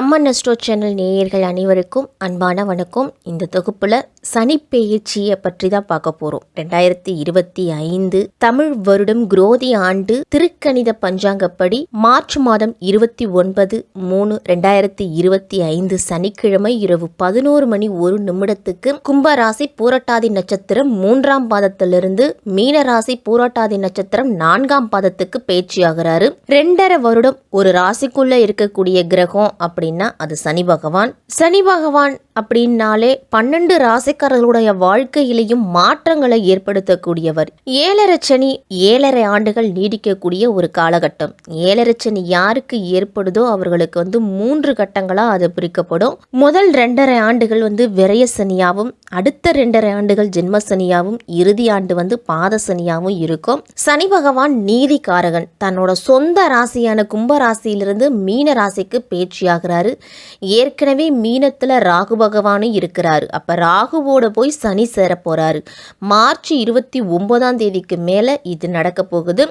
அம்மன் நெஸ்டோ channel நேயர்கள் அனைவருக்கும் அன்பான வணக்கம். இந்த தொகுப்பில் சனிப்பெயர்ச்சியை பற்றி தான் பார்க்க போகிறோம் ரெண்டாயிரத்தி இருபத்தி ஐந்து தமிழ் வருடம் குரோதி ஆண்டு திருக்கணித பஞ்சாங்கப்படி மார்ச் மாதம் இருபத்தி ஒன்பது மூணு ரெண்டாயிரத்தி இருபத்தி ஐந்து சனிக்கிழமை இரவு பதினோரு மணி ஒரு நிமிடத்துக்கு கும்பராசி பூரட்டாதி நட்சத்திரம் மூன்றாம் பாதத்திலிருந்து மீனராசி பூரட்டாதி நட்சத்திரம் நான்காம் பாதத்துக்கு பேச்சியாகிறாரு ரெண்டரை வருடம் ஒரு ராசிக்குள்ள இருக்கக்கூடிய கிரகம் அப்படின்னா அது சனி பகவான். சனி பகவான் அப்படின்னாலே பன்னெண்டு ராசி ராசிக்காரர்களுடைய வாழ்க்கையிலையும் மாற்றங்களை ஏற்படுத்தக்கூடியவர். ஏழரை சனி ஏழரை ஆண்டுகள் நீடிக்கக்கூடிய ஒரு காலகட்டம். ஏழரை சனி யாருக்கு ஏற்படுதோ அவர்களுக்கு வந்து மூன்று கட்டங்களாக அது பிரிக்கப்படும். முதல் ரெண்டரை ஆண்டுகள் வந்து விரய சனியாகவும் அடுத்த ரெண்டரை ஆண்டுகள் ஜென்ம சனியாவும் இறுதி ஆண்டு வந்து பாத சனியாகவும் இருக்கும். சனி பகவான் நீதிக்காரகன். தன்னோட சொந்த ராசியான கும்ப ராசியிலிருந்து மீன ராசிக்கு பேச்சியாகிறாரு. ஏற்கனவே மீனத்தில் ராகு பகவானும் இருக்கிறாரு. அப்போ ராகு ராகுவோட போய் சனி சேர போறாரு. மார்ச் இருபத்தி ஒன்பதாம் தேதிக்கு மேலே இது நடக்க போகுது.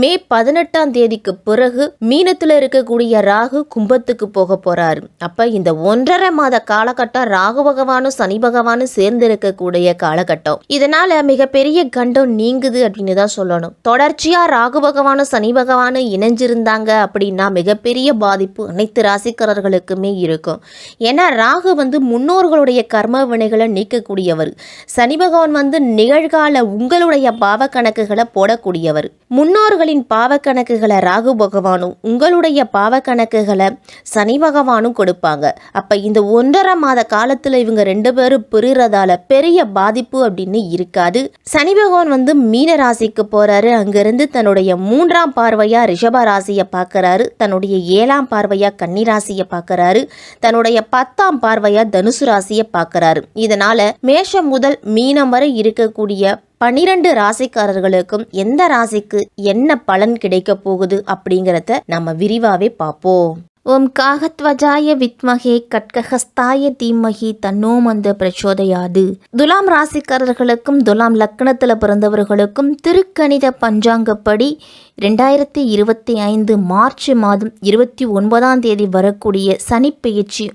மே பதினெட்டாம் தேதிக்கு பிறகு மீனத்தில் இருக்கக்கூடிய ராகு கும்பத்துக்கு போக போறாரு. அப்போ இந்த ஒன்றரை மாத காலகட்டம் ராகு பகவானும் சனி பகவானும் சேர்ந்து இருக்கக்கூடிய காலகட்டம். இதனால் மிகப்பெரிய கண்டம் நீங்குது அப்படின்னு தான் சொல்லணும். தொடர்ச்சியாக ராகு பகவானும் சனி பகவானும் இணைஞ்சிருந்தாங்க அப்படின்னா மிகப்பெரிய பாதிப்பு அனைத்து ராசிக்காரர்களுக்குமே இருக்கும். ஏன்னா ராகு வந்து முன்னோர்களுடைய கர்ம வினைகளை நீக்கக்கூடியவர் சனி பகவான் வந்து நிகழ்கால உங்களுடைய பாவ கணக்குகளை போடக்கூடியவர். முன்னோர்களின் பாவ கணக்குகளை ராகு பகவானும் உங்களுடைய பாவ கணக்குகளை சனி பகவானும் கொடுப்பாங்க. அப்ப இந்த ஒன்றரை மாத காலத்துல இவங்க ரெண்டு பேரும் பிரிறதால பெரிய பாதிப்பு அப்படின்னு இருக்காது. சனி பகவான் வந்து மீன ராசிக்கு போறாரு. அங்கிருந்து தன்னுடைய மூன்றாம் பார்வையா ரிஷப ராசியை பார்க்கறாரு. தன்னுடைய ஏழாம் பார்வையா கன்னி ராசியை பார்க்கறாரு. தன்னுடைய பத்தாம் பார்வையா தனுசு ராசியை பார்க்கறாரு. இதனால மேஷம் முதல் மீனம் வரை இருக்கக்கூடிய பனிரெண்டு ராசிக்காரர்களுக்கும் எந்த ராசிக்கு என்ன பலன் கிடைக்க போகுது அப்படிங்கிறத நம்ம விரிவாவே பார்ப்போம். ஓம் காகத்வஜாய வித்மகே கட்கஹஸ்தாய தீமகி தன்னோமந்த பிரச்சோதையாது. துலாம் ராசிக்காரர்களுக்கும் துலாம் லக்னத்தில் பிறந்தவர்களுக்கும் திருக்கணித பஞ்சாங்கப்படி ரெண்டாயிரத்தி இருபத்தி ஐந்து மார்ச் மாதம் இருபத்தி ஒன்பதாம் தேதி வரக்கூடிய சனி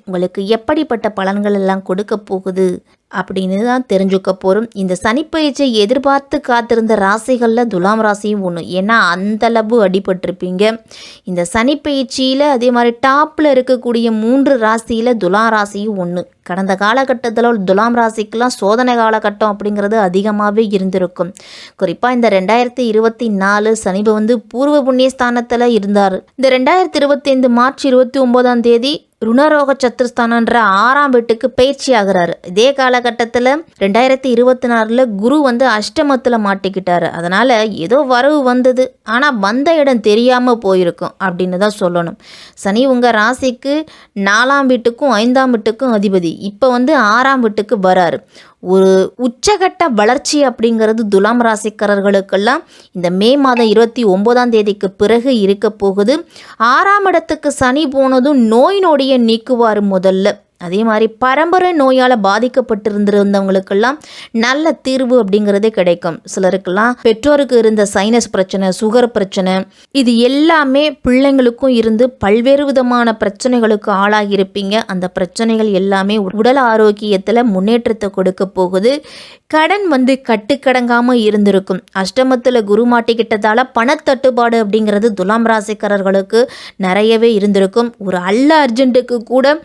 உங்களுக்கு எப்படிப்பட்ட பலன்கள் எல்லாம் கொடுக்க போகுது அப்படின்னு தான் தெரிஞ்சுக்க போகிறோம் இந்த சனிப்பயிற்சியை எதிர்பார்த்து காத்திருந்த ராசிகளில் துலாம் ராசியும் ஒன்று ஏன்னா அந்தளவு அடிபட்டிருப்பீங்க. இந்த சனிப்பயிற்சியில் அதே மாதிரி டாப்பில் இருக்கக்கூடிய மூன்று ராசியில் துலாம் ராசியும் ஒன்று கடந்த காலகட்டத்தில் துலாம் ராசிக்கெல்லாம் சோதனை காலகட்டம் அப்படிங்கிறது அதிகமாகவே இருந்திருக்கும். குறிப்பாக இந்த ரெண்டாயிரத்தி இருபத்தி நாலு சனிபு வந்து பூர்வ புண்ணிய ஸ்தானத்தில் இருந்தார். இந்த ரெண்டாயிரத்தி இருபத்தைந்து மார்ச் இருபத்தி ஒம்போதாம் தேதி ருணரோக சத்துருஸ்தானன்ற ஆறாம் வீட்டுக்கு பயிற்சி ஆகுறாரு இதே காலகட்டத்தில் ரெண்டாயிரத்தி இருபத்தி நாலில் குரு வந்து அஷ்டமத்தில் மாட்டிக்கிட்டாரு. அதனால் ஏதோ வரவு வந்தது. ஆனால் வந்த இடம் தெரியாமல் போயிருக்கும் அப்படின்னு தான் சொல்லணும். சனி உங்கள் ராசிக்கு நாலாம் வீட்டுக்கும் ஐந்தாம் வீட்டுக்கும் அதிபதி. இப்போ வந்து ஆறாம் வீட்டுக்கு வராரு. ஒரு உச்சகட்ட வளர்ச்சி அப்படிங்கிறது துலாம் ராசிக்காரர்களுக்கெல்லாம் இந்த மே மாதம் இருபத்தி ஒம்போதாம் தேதிக்கு பிறகு இருக்க போகுது. ஆறாம் இடத்துக்கு சனி போனதும் நோய் நொடியை நீக்குவார் முதல்ல. அதே மாதிரி பரம்பரை நோயால் பாதிக்கப்பட்டிருந்திருந்தவங்களுக்கெல்லாம் நல்ல தீர்வு அப்படிங்கிறதே கிடைக்கும். சிலருக்கெல்லாம் பெற்றோருக்கு இருந்த சைனஸ் பிரச்சனை சுகர் பிரச்சனை இது எல்லாமே பிள்ளைங்களுக்கும் இருந்து பல்வேறு விதமான பிரச்சனைகளுக்கு ஆளாகியிருப்பீங்க. அந்த பிரச்சனைகள் எல்லாமே உடல் ஆரோக்கியத்தில் முன்னேற்றத்தை கொடுக்க போகுது. கடன் வந்து கட்டுக்கடங்காமல் இருந்திருக்கும். அஷ்டமத்தில் குரு மாட்டிக்கிட்டதால் பணத்தட்டுப்பாடு அப்படிங்கிறது துலாம் ராசிக்காரர்களுக்கு நிறையவே இருந்திருக்கும். ஒரு அல்ல அர்ஜென்ட்டுக்கு கூட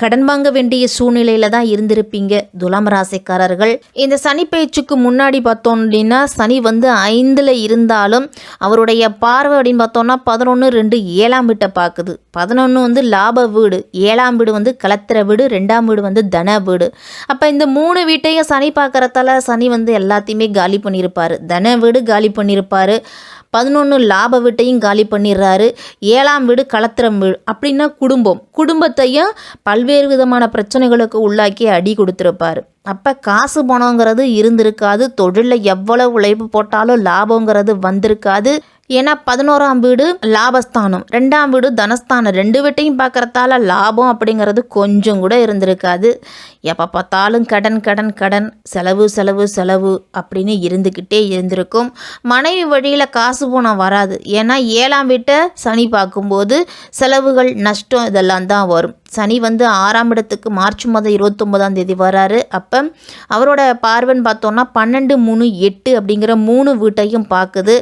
கடன் வாங்க வேண்டிய சூழ்நிலையில தான் இருந்திருப்பீங்க. துலாம் ராசிக்காரர்கள். இந்த சனி பயிற்சிக்கு முன்னாடி பார்த்தோம் அப்படின்னா சனி வந்து ஐந்தில் இருந்தாலும் அவருடைய பார்வை அப்படின்னு பார்த்தோம்னா பதினொன்று ரெண்டு ஏழாம் வீட்டை பார்க்குது. பதினொன்று வந்து லாப வீடு ஏழாம் வீடு வந்து கலத்திர வீடு ரெண்டாம் வீடு வந்து தன வீடு. அப்போ இந்த மூணு வீட்டையும் சனி பார்க்குறதால சனி வந்து எல்லாத்தையுமே காலி பண்ணியிருப்பார். தன வீடு காலி பண்ணியிருப்பார். பதினொன்று லாப வீட்டையும் காலி பண்ணிடுறாரு ஏழாம் வீடு கலத்திரம் வீடு அப்படின்னா குடும்பம். குடும்பத்தையும் பல்வேறு விதமான பிரச்சனைகளுக்கு உள்ளாக்கி அடி கொடுத்துருப்பாரு. அப்போ காசு பணங்கிறது இருந்திருக்காது. தொழிலில் எவ்வளவு உழைப்பு போட்டாலும் லாபங்கிறது வந்திருக்காது. ஏன்னா பதினோராம் வீடு லாபஸ்தானம் ரெண்டாம் வீடு தனஸ்தானம். ரெண்டு வீட்டையும் பார்க்குறதால லாபம் அப்படிங்கிறது கொஞ்சம் கூட இருந்திருக்காது. எப்போ பார்த்தாலும் கடன் கடன் கடன் செலவு செலவு செலவு அப்படின்னு இருந்துக்கிட்டே இருந்திருக்கும். மனைவி வழியில் காசு போனால் வராது. ஏன்னா ஏழாம் வீட்டை சனி பார்க்கும்போது செலவுகள் நஷ்டம் இதெல்லாம் தான் வரும். சனி வந்து ஆறாம் இடத்துக்கு மார்ச் மாதம் இருபத்தொம்போதாம் தேதி வராரு. அப்போ அவரோட பார்வைன்னு பார்த்தோன்னா பன்னெண்டு மூணு எட்டு அப்படிங்கிற மூணு வீட்டையும் பார்க்குது.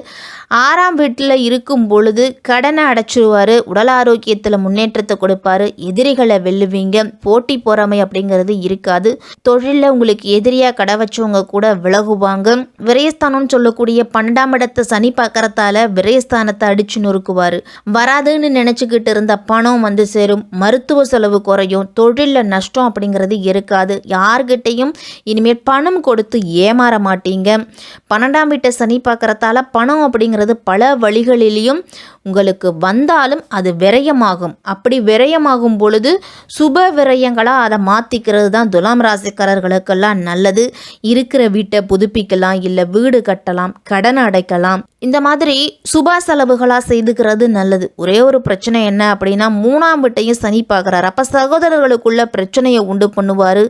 ஆறாம் வீட்டில் இருக்கும் பொழுது கடனை அடைச்சிருவார் உடல் ஆரோக்கியத்தில் முன்னேற்றத்தை கொடுப்பாரு எதிரிகளை வெல்லுவீங்க போட்டி பொறாமை அப்படிங்கிறது இருக்காது. தொழிலில் உங்களுக்கு எதிரியாக கடை வச்சவங்க கூட விலகுவாங்க. விரயஸ்தானம்னு சொல்லக்கூடிய பன்னெண்டாம் இடத்தை சனி பார்க்கறதால விரயஸ்தானத்தை அடிச்சு நொறுக்குவார். வராதுன்னு நினச்சிக்கிட்டு இருந்த பணம் வந்து சேரும் மருத்துவ செலவு குறையும் தொழிலில் நஷ்டம் அப்படிங்கிறது இருக்காது. யார்கிட்டையும் இனிமேல் பணம் கொடுத்து ஏமாற மாட்டீங்க. பன்னெண்டாம் வீட்டை சனி பார்க்கறதால பணம் அப்படிங்கிறது பல வழிகளிலையும் உங்களுக்கு வந்தாலும் அது விரயமாகும். அப்படி விரயமாகும் பொழுது சுப விரயங்களாக அதை மாற்றிக்கிறது தான் துலாம் ராசிக்காரர்களுக்கெல்லாம் நல்லது. இருக்கிற வீட்டை புதுப்பிக்கலாம் இல்லை வீடு கட்டலாம் கடன் அடைக்கலாம். இந்த மாதிரி சுப செலவுகளாக செய்துக்கிறது நல்லது. ஒரே ஒரு பிரச்சனை என்ன அப்படின்னா மூணாம் வீட்டையும் சனி பார்க்குறாரு. அப்போ சகோதரர்களுக்குள்ள பிரச்சனையை உண்டு பண்ணுவார்.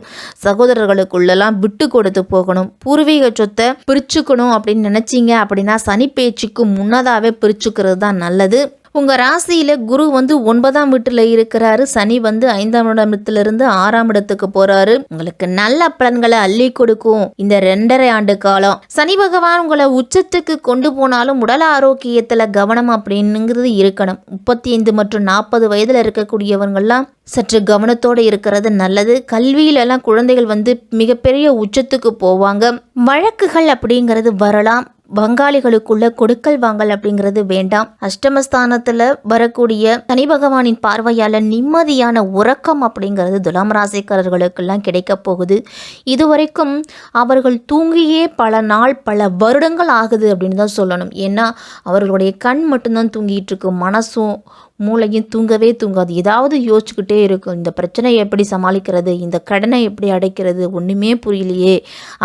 சகோதரர்களுக்குள்ளெல்லாம் விட்டு கொடுத்து போகணும். பூர்வீக சொத்தை பிரிச்சுக்கணும் அப்படின்னு நினச்சிங்க அப்படின்னா சனி பேச்சுக்கு முன்னதாகவே பிரிச்சுக்கிறது தான் நல்லது. உங்கள் ராசியில் குரு வந்து ஒன்பதாம் வீட்டில் இருக்கிறாரு. சனி வந்து ஐந்தாம் இடத்திலிருந்து ஆறாம் இடத்துக்கு போறாரு. உங்களுக்கு நல்ல பலன்களை அள்ளி கொடுக்கும் இந்த ரெண்டரை ஆண்டு காலம். சனி பகவான் உங்களை உச்சத்துக்கு கொண்டு போனாலும் உடல் ஆரோக்கியத்தில் கவனம் அப்படின்னுங்கிறது இருக்கணும். முப்பத்தி ஐந்து மற்றும் நாற்பது வயதில் இருக்கக்கூடியவங்கெல்லாம் சற்று கவனத்தோடு இருக்கிறது நல்லது. கல்வியிலெல்லாம் குழந்தைகள் வந்து மிகப்பெரிய உச்சத்துக்கு போவாங்க. வழக்குகள் அப்படிங்கிறது வரலாம். பங்காளிகளுக்குள்ள கொடுக்கல் வாங்கல் அப்படிங்கிறது வேண்டாம். அஷ்டமஸ்தானத்தில் வரக்கூடிய சனி பகவானின் பார்வையால் நிம்மதியான உறக்கம் அப்படிங்கிறது துலாம் ராசிக்காரர்களுக்கெல்லாம் கிடைக்க போகுது. இதுவரைக்கும் அவர்கள் தூங்கியே பல நாள் பல வருடங்கள் ஆகுது அப்படின்னு தான் சொல்லணும். ஏன்னா அவர்களுடைய கண் மட்டும்தான் தூங்கிட்டு இருக்கு. மனசும் மூளையும் தூங்கவே தூங்காது. ஏதாவது யோசிச்சுக்கிட்டே இருக்கும். இந்த பிரச்சனையை எப்படி சமாளிக்கிறது? இந்த கடனை எப்படி அடைக்கிறது? ஒன்றுமே புரியலையே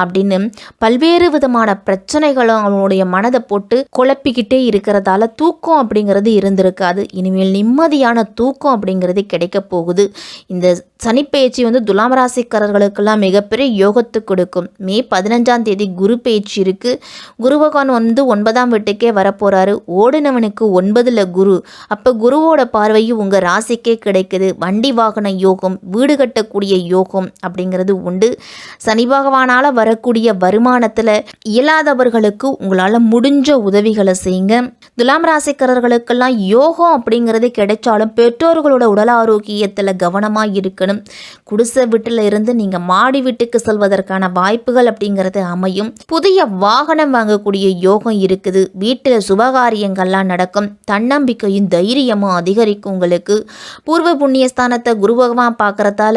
அப்படின்னு பல்வேறு விதமான பிரச்சனைகளும் அவனுடைய மனதை போட்டு குழப்பிக்கிட்டே இருக்கிறதால தூக்கம் அப்படிங்கிறது இருந்திருக்காது. இனிமேல் நிம்மதியான தூக்கம் அப்படிங்கிறது கிடைக்க போகுது. இந்த சனிப்பெயர்ச்சி வந்து துலாம் ராசிக்காரர்களுக்கெல்லாம் மிகப்பெரிய யோகத்தை கொடுக்கும். மே பதினஞ்சாம் தேதி குரு பயிற்சி இருக்குது குரு பகவான் வந்து ஒன்பதாம் வீட்டுக்கே வரப்போகிறாரு ஓடினவனுக்கு ஒன்பதில் குரு. அப்போ குரு குருவோட பார்வையும் உங்கள் ராசிக்கே கிடைக்குது. வண்டி வாகன யோகம் வீடு கட்டக்கூடிய யோகம் அப்படிங்கிறது உண்டு. சனி பகவானால் வரக்கூடிய வருமானத்தில் இயலாதவர்களுக்கு உங்களால் முடிஞ்ச உதவிகளை செய்யுங்க. துலாம் ராசிக்காரர்களுக்கெல்லாம் யோகம் அப்படிங்கிறது கிடைச்சாலும் பெற்றோர்களோட உடல் ஆரோக்கியத்தில் கவனமாக இருக்கணும். குடிசை வீட்டில் இருந்து நீங்கள் மாடி வீட்டுக்கு செல்வதற்கான வாய்ப்புகள் அப்படிங்கிறது அமையும். புதிய வாகனம் வாங்கக்கூடிய யோகம் இருக்குது. வீட்டில் சுபகாரியங்கள்லாம் நடக்கும். தன்னம்பிக்கையும் தைரியமும் அதிகரிக்கும் உங்களுக்கு. பூர்வ புண்ணியஸ்தானத்தை குரு பகவான் பார்க்கறதால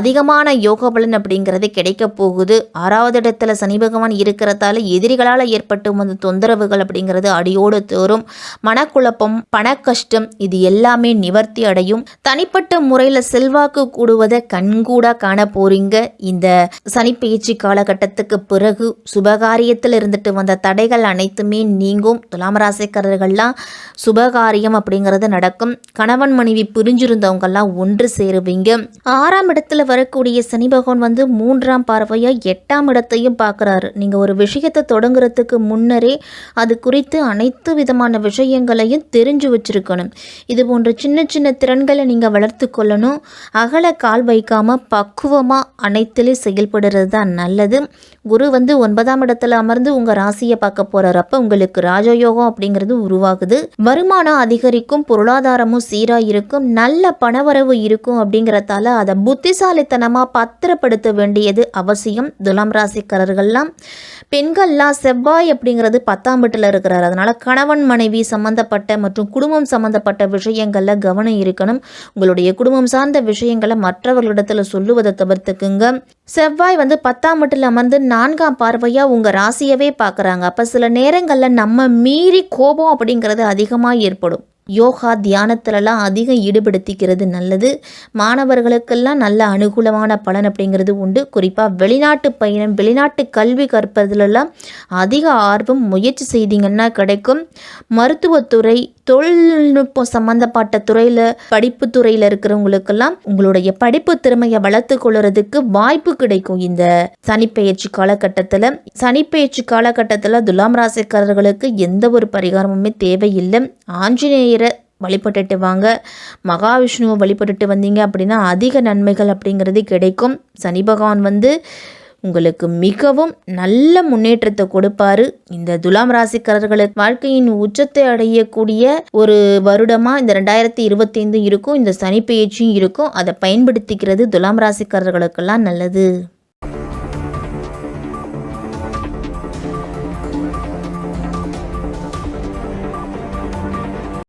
அதிகமான யோக பலன் அப்படிங்கிறது கிடைக்க போகுது. ஆறாவது இடத்துல சனி பகவான் இருக்கிறதால எதிரிகளால் ஏற்பட்டு வந்த தொந்தரவுகள் அப்படிங்கிறது அடியோடு தோறும் மனக்குழப்பம் பண கஷ்டம் இது எல்லாமே நிவர்த்தி அடையும். தனிப்பட்ட முறையில் செல்வாக்கு கூடுவதை கண்கூடா காண போறீங்க. இந்த சனி பயிற்சி காலகட்டத்துக்கு பிறகு சுபகாரியத்தில் இருந்துட்டு வந்த தடைகள் அனைத்துமே நீங்கும். துலாம் ராசிக்காரர்கள்லாம் சுபகாரியம் அப்படிங்கிறது நடக்கும். கணவன் மனைவி பிரிஞ்சிருந்தவங்கெல்லாம் ஒன்று சேருவீங்க. ஆறாம் இடத்துல வரக்கூடிய சனி பகவான் வந்து மூன்றாம் பார்வையா எட்டாம் இடத்தையும் பார்க்குறாரு. நீங்கள் ஒரு விஷயத்தை தொடங்குறதுக்கு முன்னரே அது குறித்து அனைத்து விதமான விஷயங்களையும் தெரிஞ்சு வச்சிருக்கணும். இது போன்ற சின்ன சின்ன திறன்களை நீங்கள் வளர்த்து கொள்ளணும். அகல கால் வைக்காமல் பக்குவமாக அனைத்திலையும் செயல்படுறது தான் நல்லது. குரு வந்து ஒன்பதாம் இடத்துல அமர்ந்து உங்கள் ராசியை பார்க்க போகிறப்ப உங்களுக்கு ராஜயோகம் அப்படிங்கிறது உருவாகுது. வருமானம் அதிகரிக்கும் பொருளாதாரமும் சீராக இருக்கும் நல்ல பணவரவு இருக்கும் அப்படிங்கிறதால அதை புத்திசாலித்தனமாக பத்திரப்படுத்த வேண்டியது அவசியம். துலாம் ராசிக்காரர்கள்லாம். பெண்கள்லாம் செவ்வாய் அப்படிங்கிறது பத்தாம் வீட்டில் இருக்கிறார். அதனால் கணவன் மனைவி சம்மந்தப்பட்ட மற்றும் குடும்பம் சம்மந்தப்பட்ட விஷயங்களில் கவனம் இருக்கணும். உங்களுடைய குடும்பம் சார்ந்த விஷயங்களை மற்றவர்களிடத்தில் சொல்லுவதை தவிர்த்துக்குங்க. செவ்வாய் வந்து பத்தாம் வீட்டில் அமர்ந்து நான்காம் பார்வையாக உங்கள் ராசியவே பார்க்குறாங்க. அப்போ சில நேரங்களில் நம்ம மீறி கோபம் அப்படிங்கிறது அதிகமாக ஏற்படும். யோகா தியானத்துலலாம் அதிகம் ஈடுபடுத்திக்கிறது நல்லது. மாணவர்களுக்கெல்லாம் நல்ல அனுகூலமான பலன் அப்படிங்கிறது உண்டு. குறிப்பாக வெளிநாட்டு பயணம் வெளிநாட்டு கல்வி கற்பதிலெல்லாம் அதிக ஆர்வம் முயற்சி செய்தீங்கன்னா கிடைக்கும். மருத்துவத்துறை தொழில்நுட்பம் சம்மந்தப்பட்ட துறையில் படிப்பு துறையில் இருக்கிறவங்களுக்கெல்லாம் உங்களுடைய படிப்பு திறமையை வளர்த்து கொள்றதுக்கு வாய்ப்பு கிடைக்கும். இந்த சனிப்பெயர்ச்சி காலகட்டத்தில் சனிப்பெயர்ச்சி காலகட்டத்தில் துலாம் ராசிக்காரர்களுக்கு எந்த ஒரு பரிகாரமுமே தேவையில்லை. ஆஞ்சநேயரை வழிபட்டுட்டு வாங்க. மகாவிஷ்ணுவை வழிபட்டுட்டு வந்தீங்க அப்படின்னா அதிக நன்மைகள் அப்படிங்கிறது கிடைக்கும். சனி பகவான் வந்து உங்களுக்கு மிகவும் நல்ல முன்னேற்றத்தை கொடுப்பாரு. இந்த துலாம் ராசிக்காரர்களுக்கு வாழ்க்கையின் உச்சத்தை அடையக்கூடிய ஒரு வருடமா இந்த ரெண்டாயிரத்தி இருபத்தைந்து இருக்கும். இந்த சனி பயிற்சியும் இருக்கும். அதை பயன்படுத்திக்கிறது துலாம் ராசிக்காரர்களுக்கெல்லாம் நல்லது.